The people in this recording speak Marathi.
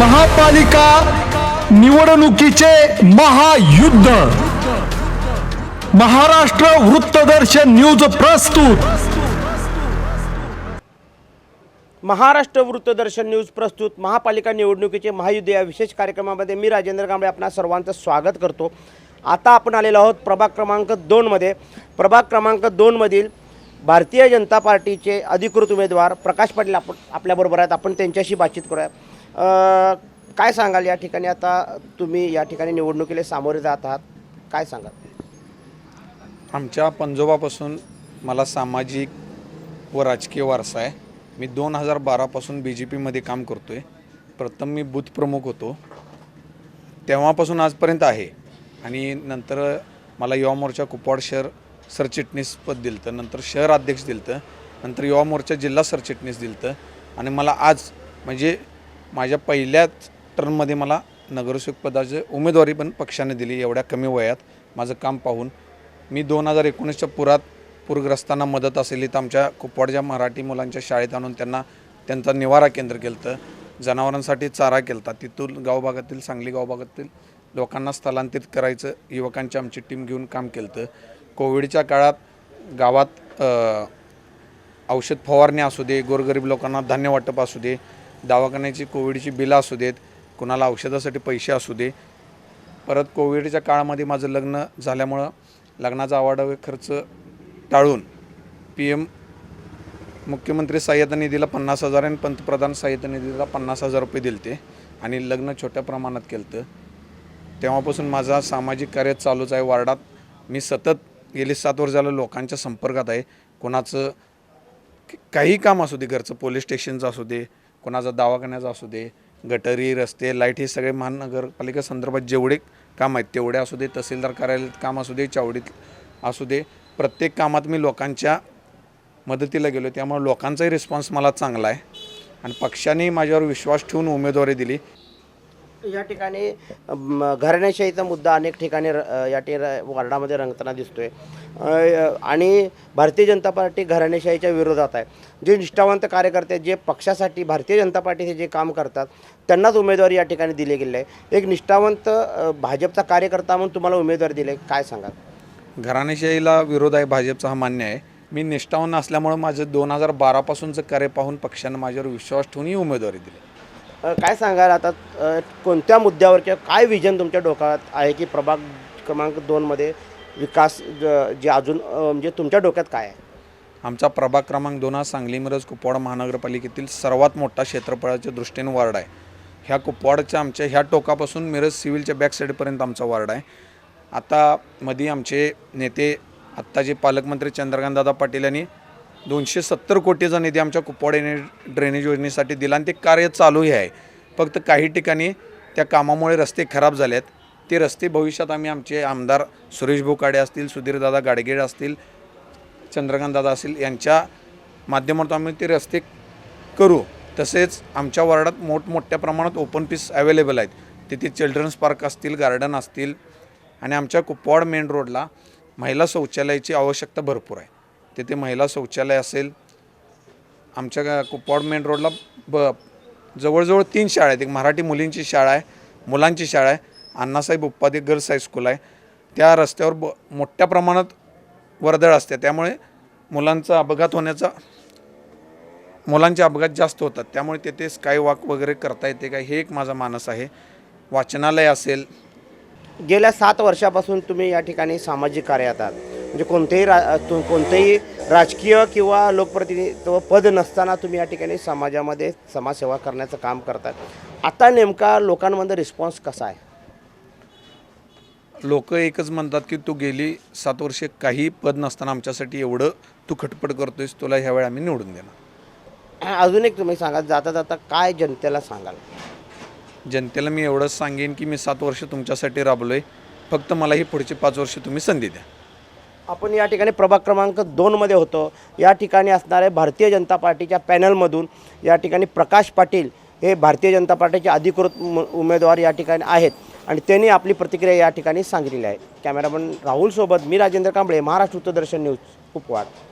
महापालिका निवडणुकीचे महायुद्ध. महाराष्ट्र वृत्तदर्शन न्यूज प्रस्तुत. महाराष्ट्र वृत्तदर्शन न्यूज प्रस्तुत. महापालिका निवडणुकीचे महायुद्ध या विशेष कार्यक्रमामध्ये मी राजेंद्र कांबळे आपणा सर्वांचं स्वागत करतो. आता आपण आलेलो आहोत प्रभाग क्रमांक दोनमध्ये प्रभाग क्रमांक दोनमधील भारतीय जनता पार्टीचे अधिकृत उमेदवार प्रकाश पाटील आपण आपल्याबरोबर आहेत. आपण त्यांच्याशी बातचीत करूया. काय सांगाल या ठिकाणी? आता तुम्ही या ठिकाणी निवडणुकीला सामोरे जात आहात. काय सांगाल? आमच्या पंजोबापासून मला सामाजिक व राजकीय वारसा आहे. मी दोन हजार बारापासून बी जे पीमध्ये काम करतो आहे प्रथम मी बूथ प्रमुख होतो. तेव्हापासून आजपर्यंत आहे. आणि नंतर मला युवा मोर्चा कुपवाड शहर सरचिटणीस पद दिलं नंतर शहर अध्यक्ष दिलं नंतर युवा मोर्चा जिल्हा सरचिटणीस दिलं आणि मला आज म्हणजे माझ्या पहिल्याच टर्ममध्ये मला नगरसेवक पदाची उमेदवारी पण पक्षाने दिली एवढ्या कमी वयात. माझं काम पाहून मी दोन हजार एकोणीसच्या पुरात पूरग्रस्तांना मदत असेल तर आमच्या कुपवाडच्या मराठी मुलांच्या शाळेत आणून त्यांना त्यांचा निवारा केंद्र केलं होतं जनावरांसाठी चारा केला होता तिथून गावभागातील सांगली गावभागातील लोकांना स्थलांतरित करायचं युवकांची आमची टीम घेऊन काम केलं होतं कोविडच्या काळात गावात औषध फवारणी असू दे गोरगरीब लोकांना धान्य वाटप असू दे दवाखान्याची कोविडची बिलं असू देत कुणाला औषधासाठी पैसे असू दे. परत कोविडच्या काळामध्ये माझं लग्न झाल्यामुळं लग्नाचा आवाडवे खर्च टाळून पी एम मुख्यमंत्री सहाय्यता निधीला पन्नास हजार आणि पंतप्रधान सहाय्यता निधीला पन्नास हजार रुपये दिले होते आणि लग्न छोट्या प्रमाणात केलं तर तेव्हापासून माझा सामाजिक कार्य चालूच आहे. वार्डात मी सतत गेली सात वर्ष झालं लोकांच्या संपर्कात आहे. कोणाचं काही काम असू दे घरचं पोलीस स्टेशनचं असू दे कोणाचा दवाखान्याचा असू दे गटरी रस्ते लाइट हे सगळे महानगरपालिका संदर्भात जेवढे काम आहेत तेवढे असू दे तहसीलदार कार्यालयात काम असू दे चावडीत असू दे प्रत्येक कामात मी लोकांच्या मदतीला गेलो त्यामुळे लोकांचाही रिस्पॉन्स मला चांगला आहे. आणि पक्षाने माझ्यावर विश्वास ठेवून उमेदवारी दिली. या ठिकाणी घराण्याशाहीचा मुद्दा अनेक ठिकाणी र- या ठि वार्डामध्ये रंगताना दिसतोय. आणि भारतीय जनता पार्टी घराणेशाहीच्या विरोधात आहे. जे निष्ठावंत कार्यकर्ते जे पक्षासाठी भारतीय जनता पार्टीचे जे काम करतात त्यांनाच उमेदवारी या ठिकाणी दिली गेली आहे. एक निष्ठावंत भाजपचा कार्यकर्ता म्हणून तुम्हाला उमेदवारी दिले काय सांगा घराणेशाहीला विरोध आहे भाजपचा हा मान्य आहे. मी निष्ठावंत असल्यामुळं माझं दोन हजार बारापासूनचं कार्य पाहून पक्षानं माझ्यावर विश्वास ठेवून ही उमेदवारी दिली. काय सांगाल आता? कोणत्या मुद्द्यावर किंवा काय विजन तुमच्या डोक्यात आहे की प्रभाग क्रमांक दोनमध्ये विकास ज- जे अजून म्हणजे तुमच्या डोक्यात काय आहे? आमचा प्रभाग क्रमांक दोन हा सांगली मिरज कुपवाड महानगरपालिकेतील सर्वात मोठा क्षेत्रफळाच्या दृष्टीने वार्ड आहे. ह्या कुपवाडच्या आमच्या ह्या टोकापासून मिरज सिव्हिलच्या बॅक साईडपर्यंत आमचा वार्ड आहे. आता मध्ये आमचे नेते आत्ताचे पालकमंत्री चंद्रकांतदादा पाटील यांनी दोनशे सत्तर कोटीचा निधी आमच्या कुपवाड एने ड्रेनेज योजनेसाठी दिला आणि ते कार्य चालूही आहे. फक्त काही ठिकाणी त्या कामामुळे रस्ते खराब झाले आहेत ते रस्ते भविष्यात आम्ही आमचे आमदार सुरेश भोकाडे असतील सुधीरदादा गाडगेड असतील चंद्रकांत दादा असतील यांच्या माध्यमातून आम्ही ते रस्ते करू. तसेच आमच्या वार्डात मोठमोठ्या प्रमाणात ओपन पीस अवेलेबल आहेत. तिथे चिल्ड्रन्स पार्क असतील गार्डन असतील आणि आमच्या कुपवाड मेन रोडला महिला शौचालयाची आवश्यकता भरपूर आहे. तिथे महिला शौचालय असेल. आमच्या कुपवाड मेन रोडला ब जवळजवळ तीन शाळा आहेत. एक मराठी मुलींची शाळा आहे मुलांची शाळा आहे अण्णासाहेब उपाध्ये गर्ल्स हायस्कूल आहे. त्या रस्त्यावर ब मोठ्या प्रमाणात वर्दळ असते. त्यामुळे मुलांचा अपघात होण्याचा मुलांचे अपघात जास्त होतात. त्यामुळे तेथे स्काय वॉक वगैरे करता येते का? हे एक माझा मानस आहे. वाचनालय असेल. गेल्या सात वर्षापासून तुम्ही या ठिकाणी सामाजिक कार्यात आहात. म्हणजे कोणतेही रा तु- कोणतेही राजकीय किंवा लोकप्रतिनिधित्व पद नसताना तुम्ही या ठिकाणी समाजामध्ये समाजसेवा करण्याचं काम करतात आता नेमका लोकांमध्ये रिस्पॉन्स कसा आहे? लोक एकच म्हणतात की तू गेली सात वर्षे काही पद नसताना आमच्यासाठी एवढं तू खटपट करतोयस तुला ह्यावेळी आम्ही निवडून देणार. अजून एक तुम्ही सांगा जाता जाता काय जनतेला सांगाल? जनतेला मी एवढंच सांगेन की मी सात वर्ष तुमच्यासाठी राबलो आहे फक्त मला ही पुढची पाच वर्ष तुम्ही संधी द्या. आपण या ठिकाणी प्रभाग क्रमांक दोनमध्ये होतो. या ठिकाणी असणाऱ्या भारतीय जनता पार्टीच्या पॅनलमधून या ठिकाणी प्रकाश पाटील हे भारतीय जनता पार्टीचे अधिकृत उमेदवार या ठिकाणी आहेत. आणि त्यांनी आपली प्रतिक्रिया या ठिकाणी सांगितलेली आहे. कॅमेरामन राहुलसोबत मी राजेंद्र कांबळे महाराष्ट्र वृत्तदर्शन न्यूज कुपवाड